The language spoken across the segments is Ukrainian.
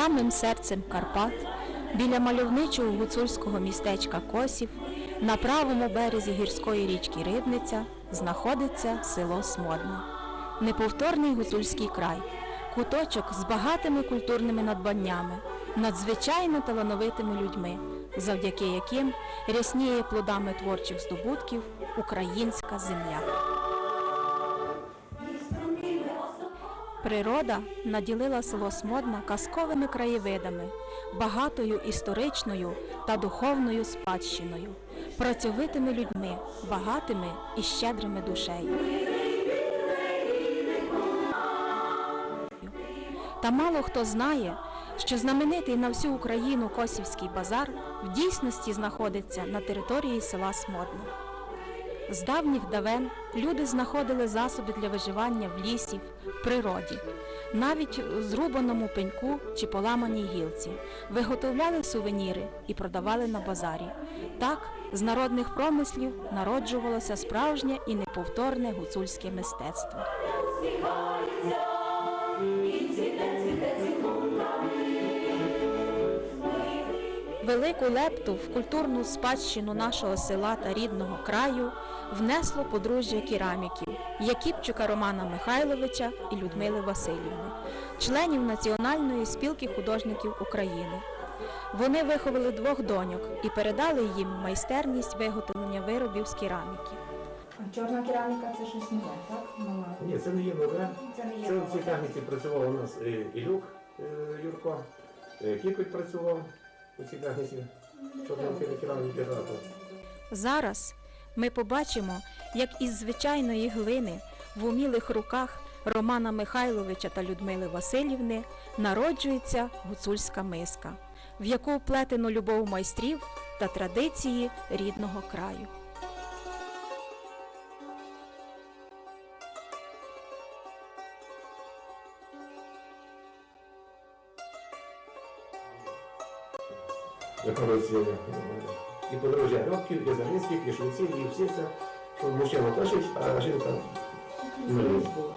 самим серцем Карпат, біля мальовничого гуцульського містечка Косів, на правому березі гірської річки Рибниця знаходиться село Смодна. Неповторний гуцульський край, куточок з багатими культурними надбаннями, надзвичайно талановитими людьми, завдяки яким рясніє плодами творчих здобутків українська земля. Природа наділила село Смодна казковими краєвидами, багатою історичною та духовною спадщиною, працьовитими людьми, багатими і щедрими душею. Та мало хто знає, що знаменитий на всю Україну Косівський базар в дійсності знаходиться на території села Смодна. З давніх давен люди знаходили засоби для виживання в лісі, в природі, навіть у зрубаному пеньку чи поламаній гілці, виготовляли сувеніри і продавали на базарі. Так, з народних промислів народжувалося справжнє і неповторне гуцульське мистецтво. Велику лепту в культурну спадщину нашого села та рідного краю внесло подружжя кераміків Якіпчука Романа Михайловича і Людмили Васильівни, членів Національної спілки художників України. Вони виховали двох доньок і передали їм майстерність виготовлення виробів з кераміки. А чорна кераміка це щось нове, так? Мала. Ні, це не є нове. Це не є Це в цій техніці працював у нас е, Ілюк е, Юрко, е, працював Зараз ми побачимо, як із звичайної глини в умілих руках Романа Михайловича та Людмили Васильівни народжується гуцульська миска, в яку вплетено любов майстрів та традиції рідного краю. Якось е, і подружжя Робків, і Заринських, і Швеців, і всі це. Мужчина тошить, а жінка.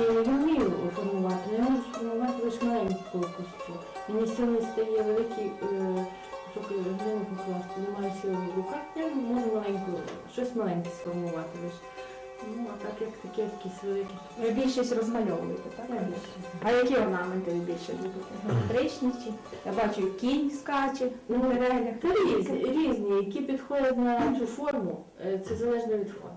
Я вмію формувати, я можу сформувати лише маленьку костю. Мені не стає великий е, кусок глини покласти, немає сили в руках, я можу маленьку, щось маленьке сформувати лише. Ну, якісь великі. Ви більшість розмальовуєте, так? А які орнаменти ви більше любите? Геометричні чи? Я бачу, кінь скаче на деревах. Та різні, різні, які підходять на цю форму, е, це залежно від форми.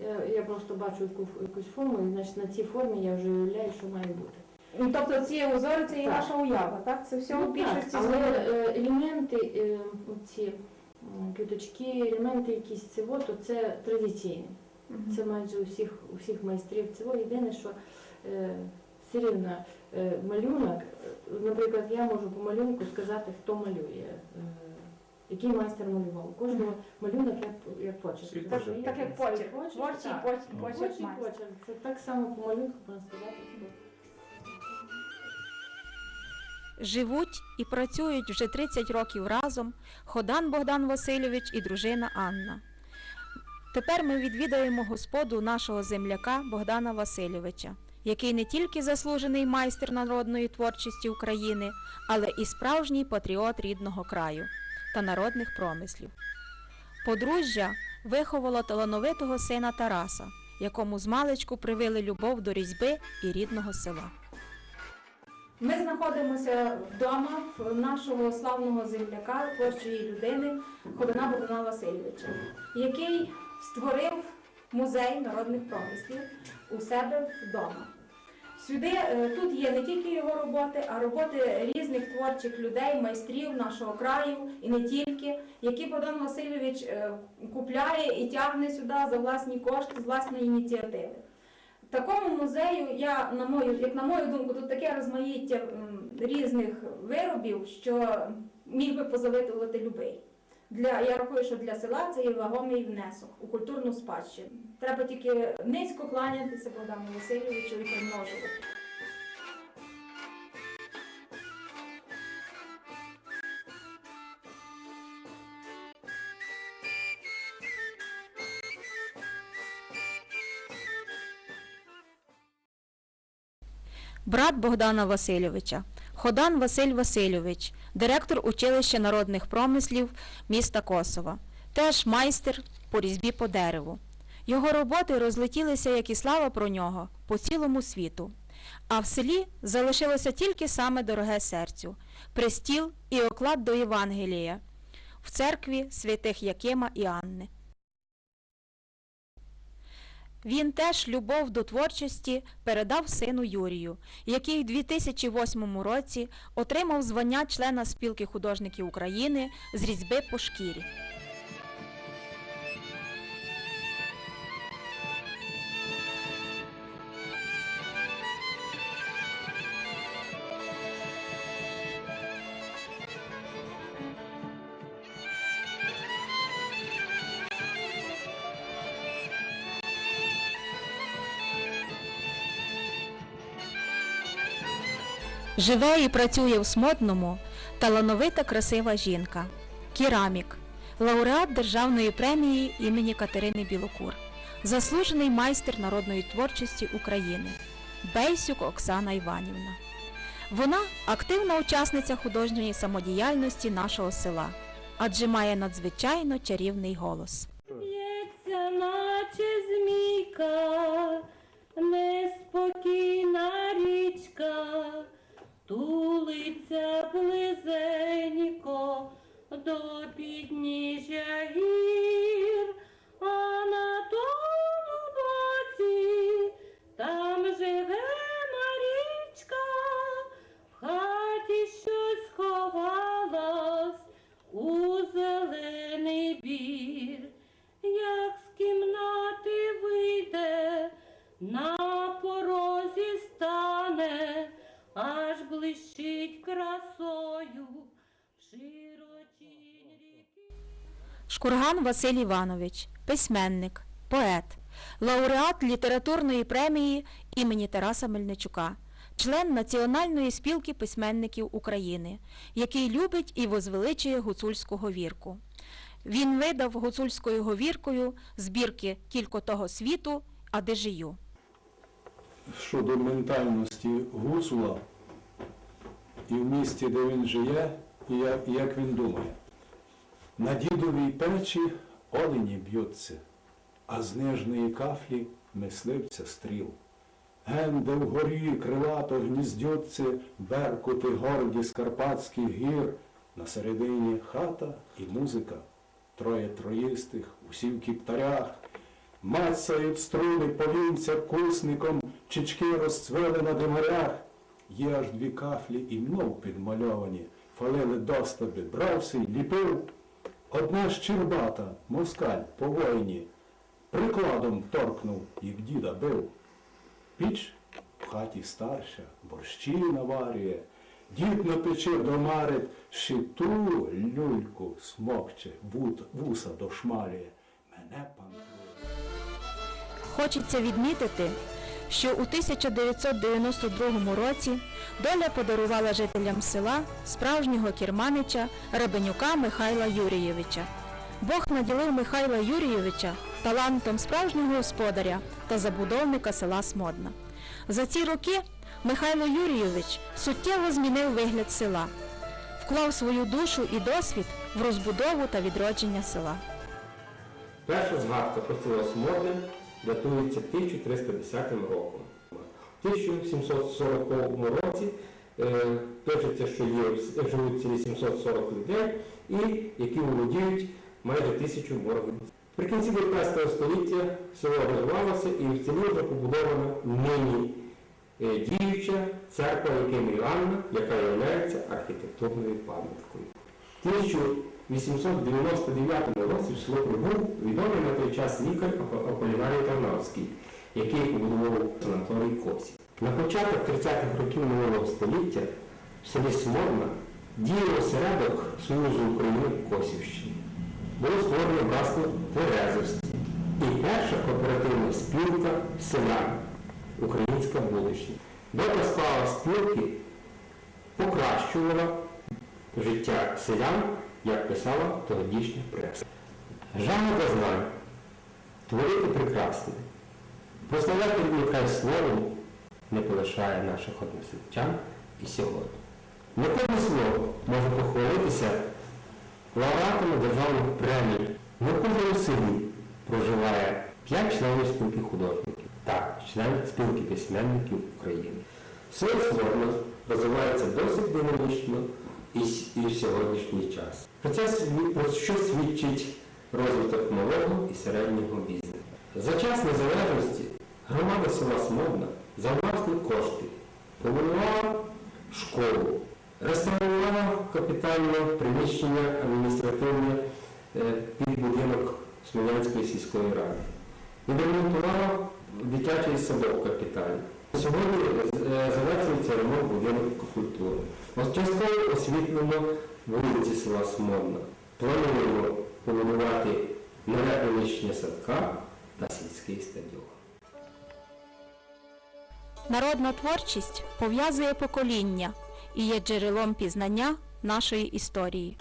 Я, я просто бачу яку, якусь форму, і значить на цій формі я вже уявляю, що має бути. Ну, тобто ці узори це і Так. ваша уява, так? Це все Ну, в більшості так, але е, елементи, е, ці квіточки, елементи якісь цього, то це традиційні. Це майже у всіх, у всіх майстрів цього. Єдине, що е, все рівно е, малюнок, е, наприклад, я можу по малюнку сказати, хто малює, е, який майстер малював. Кожного малюнок як, як почерк. Свій Так. Так як почерк, творчий так. почерк, почерк почерк. Це так само по малюнку можна сказати. що Живуть і працюють вже 30 років разом Ходан Богдан Васильович і дружина Анна. Тепер ми відвідаємо господу нашого земляка Богдана Васильовича, який не тільки заслужений майстер народної творчості України, але і справжній патріот рідного краю та народних промислів. Подружжя виховало талановитого сина Тараса, якому змалечку привили любов до різьби і рідного села. Ми знаходимося вдома в нашого славного земляка, творчої людини Ходана Богдана Васильовича, який створив музей народних промислів у себе вдома. Сюди е, тут є не тільки його роботи, а роботи різних творчих людей, майстрів нашого краю і не тільки, які Богдан Васильович е, купляє і тягне сюди за власні кошти, з власної ініціативи. Такому музею, я, на мою, як на мою думку, тут таке розмаїття різних виробів, що міг би позавидувати любий. Для, я рахую, що для села це є вагомий внесок у культурну спадщину. Треба тільки низько кланятися Богдану Васильовичу і примножувати. Брат Богдана Васильовича, Ходан Василь Васильович, директор училища народних промислів міста Косова, теж майстер по різьбі по дереву. Його роботи розлетілися, як і слава про нього, по цілому світу. А в селі залишилося тільки саме дороге серцю престіл і оклад до Євангелія в церкві святих Якима і Анни. Він теж любов до творчості передав сину Юрію, який в 2008 році отримав звання члена спілки художників України з різьби по шкірі. Живе і працює в Смодному талановита красива жінка, керамік, лауреат Державної премії імені Катерини Білокур, заслужений майстер народної творчості України. Бейсюк Оксана Іванівна. Вона активна учасниця художньої самодіяльності нашого села, адже має надзвичайно чарівний голос. Б'ється, наче змійка, Шкурган Василь Іванович, письменник, поет, лауреат літературної премії імені Тараса Мельничука, член Національної спілки письменників України, який любить і возвеличує гуцульську говірку. Він видав гуцульською говіркою збірки «Кілько того світу, а де жию. щодо ментальності гуцула і в місті, де він живе, і як він думає. На дідовій печі олені б'ються, а з нижньої кафлі мисливця стріл. Ген, де вгорі крилато гніздються беркути горді з карпатських гір, на середині хата і музика, троє троїстих, усі в кіптарях, Мацають струни повінця кусником, чічки розцвели на димарях. Є аж дві кафлі і мнов підмальовані, фалили достаби, брався й ліпив. Одна щербата, москаль по воїні, прикладом торкнув, як діда бив. Піч в хаті старша, борщі наварює, дід на печі домарить, щиту люльку смокче, вуса дошмалює. Мене панкує. Хочеться відмітити, що у 1992 році доля подарувала жителям села справжнього керманича Рабенюка Михайла Юрійовича. Бог наділив Михайла Юрійовича талантом справжнього господаря та забудовника села Смодна. За ці роки Михайло Юрійович суттєво змінив вигляд села, вклав свою душу і досвід в розбудову та відродження села. Перша згадка про село Сморне датується 1310 роком. В 1740 році е, пишеться, що є, живуть в селі 740 людей, і які володіють майже тисячу моргів. При кінці 19 століття село розвивалося і в селі вже побудована нині е, діюча церква Яким Іоанна, яка є архітектурною пам'яткою. В 1899 році в прибув відомий на той час лікар Ап- Аполлінарій Тарнавський, який побудував санаторій Косів. На початок 30-х років минулого століття в селі Сморна діяв осередок Союзу України Косівщини. Було створено братство Терезовське і перша кооперативна спілка селян Українська вулична. Добра справа спілки покращувала життя селян, як писала тодішня преса. Жанна Дознань творити прекрасне. Прославляти нехай словом не полишає наших односельчан і сьогодні. Не кожне село може похвалитися лауреатами державних премій. В кожному селі проживає 5 членів спілки художників. Так, членів спілки письменників України. Сморна розвивається досить динамічно і, і в сьогоднішній час. Про це що свідчить розвиток малого і середнього бізнесу. За час незалежності громада села Смодна за власні кошти побудувала школу, реставрувала капітально приміщення адміністративне е, під будинок Смілянської сільської ради. Відремонтувала дитячий садок капітально. Сьогодні е, завершується ремонт будинку культури. Частково освітлено вулиці села Смодна. Плануємо побудувати нове приміщення садка та сільський стадіон. Народна творчість пов'язує покоління і є джерелом пізнання нашої історії.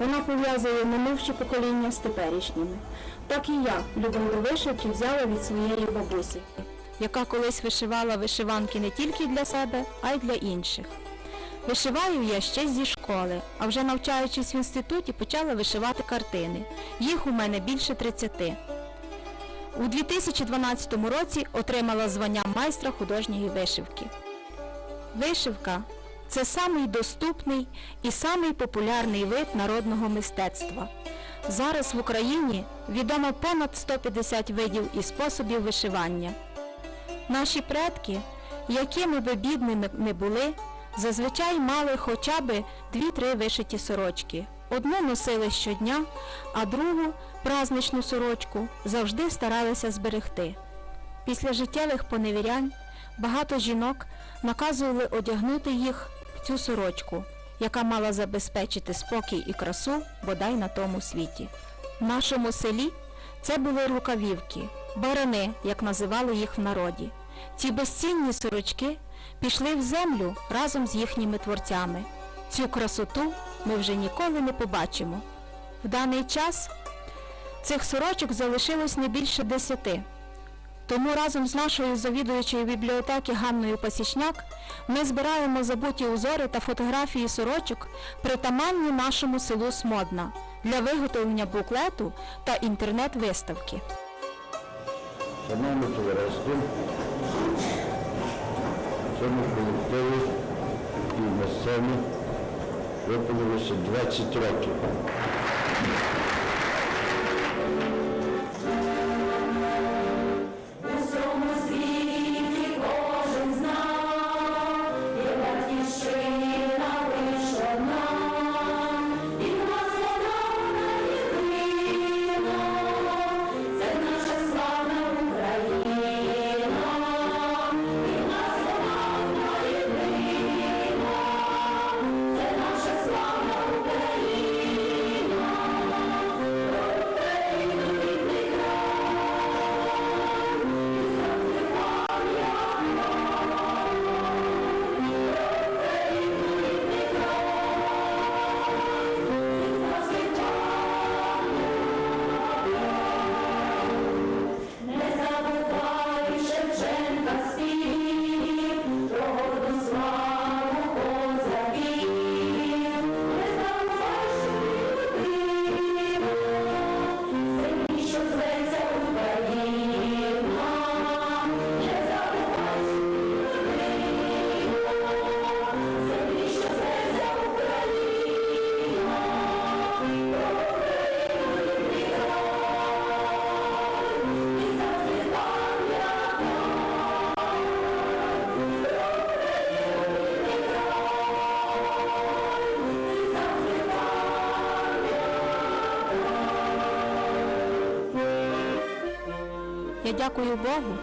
Вона пов'язує минувші покоління з теперішніми. Так і я, любов до вишивки, взяла від своєї бабусі. Яка колись вишивала вишиванки не тільки для себе, а й для інших. Вишиваю я ще зі школи, а вже навчаючись в інституті, почала вишивати картини. Їх у мене більше 30. У 2012 році отримала звання майстра художньої вишивки. Вишивка це самий доступний і самий популярний вид народного мистецтва. Зараз в Україні відомо понад 150 видів і способів вишивання. Наші предки, якими би бідними не були, зазвичай мали хоча б дві-три вишиті сорочки. Одну носили щодня, а другу, праздничну сорочку, завжди старалися зберегти. Після життєвих поневірянь багато жінок наказували одягнути їх в цю сорочку, яка мала забезпечити спокій і красу бодай на тому світі. В нашому селі це були рукавівки, барани, як називали їх в народі. Ці безцінні сорочки пішли в землю разом з їхніми творцями. Цю красоту ми вже ніколи не побачимо. В даний час цих сорочок залишилось не більше десяти. Тому разом з нашою завідуючою бібліотеки Ганною Пасічняк ми збираємо забуті узори та фотографії сорочок, притаманні нашому селу Смодна для виготовлення буклету та інтернет-виставки. Шановне товариство, цьому колективі і на сцені виповнилося 20 років. Дякую Богу,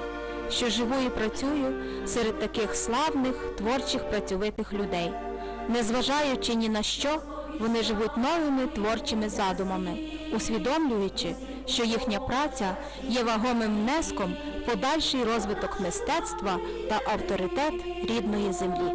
що живу і працюю серед таких славних, творчих, працьовитих людей. Незважаючи ні на що, вони живуть новими творчими задумами, усвідомлюючи, що їхня праця є вагомим внеском в подальший розвиток мистецтва та авторитет рідної землі.